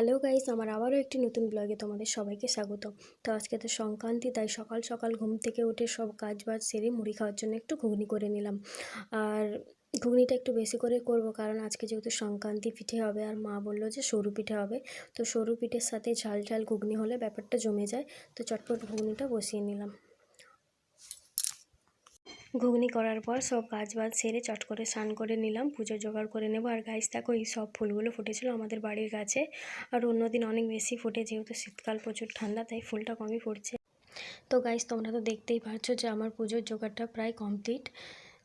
Hello guys আমার আবারও একটি নতুন ব্লগে তোমাদের সবাইকে স্বাগত। তো আজকে তো সংক্রান্তি, তাই সকাল সকাল ঘুম থেকে উঠে সব কাজ বাজ সেরে মুড়ি খাওয়ার জন্য একটু ঘুগনি করে নিলাম। আর ঘুগনিটা একটু বেশি করে করব কারণ আজকে যেহেতু সংক্রান্তি পিঠে হবে আর মা বলল যে সরু পিঠে হবে, তো সরু পিঠের সাথে ঝাল ঝাল ঘুগনি হলে ব্যাপারটা জমে যায়, তো চটপট ঘুগনিটা বসিয়ে নিলাম। ঘুগনি করার পর সব কাজ বাজ সেরে চট করে স্নান করে নিলাম, পুজো জোগাড় করে নেব। আর গাছ দেখো এই সব ফুলগুলো ফুটেছিল আমাদের বাড়ির গাছে আর অন্যদিন অনেক বেশি ফোটে, যেহেতু শীতকাল প্রচুর ঠান্ডা, তাই ফুলটা কমই ফুটছে। তো গাইস তোমরা তো দেখতেই পাচ্ছ যে আমার পুজোর জোগাড়টা প্রায় কমপ্লিট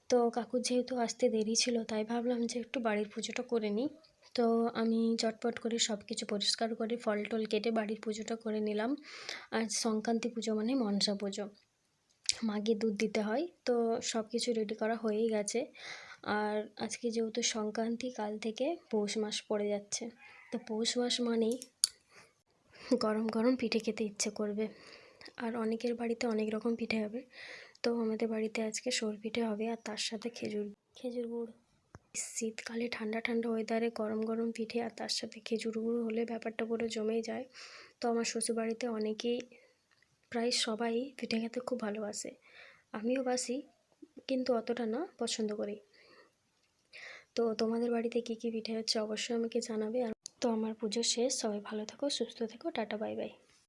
তো কাকুর যেহেতু আসতে দেরি ছিল, তাই ভাবলাম যে একটু বাড়ির পুজোটা করে নিই। তো আমি চটপট করে সব কিছু পরিষ্কার করে ফল টল কেটে বাড়ির পুজোটা করে নিলাম। আর সংক্রান্তি পুজো মানে মনসা পুজো। মাকে দুধ দিতে হয়। তো সব কিছু রেডি করা হয়েই গেছে। আর আজকে যেহেতু সংক্রান্তি, কাল থেকে পৌষ মাস পড়ে যাচ্ছে। তো পৌষ মাস মানেই গরম গরম পিঠে খেতে ইচ্ছে করবে। আর অনেকের বাড়িতে অনেক রকম পিঠে হবে। তো আমাদের বাড়িতে আজকে সর পিঠে হবে আর তার সাথে খেজুর খেজুর গুড়। শীতকালে ঠান্ডা ঠান্ডা ওয়েদারে গরম গরম পিঠে আর তার সাথে খেজুর গুড় হলে ব্যাপারটা পুরো জমেই যায়। তো আমার শ্বশুরবাড়িতে অনেকেই প্রায় সবাই পিঠে খেতে খুব ভালোবাসে। আমিও বাসি, কিন্তু অতটা না, পছন্দ করি। তো তোমাদের বাড়িতে কি কি পিঠে হচ্ছে অবশ্যই আমাকে জানাবে। আর তো আমার পুজো শেষ, সবাই ভালো থেকো, সুস্থ থেকো, টাটা, বাই বাই।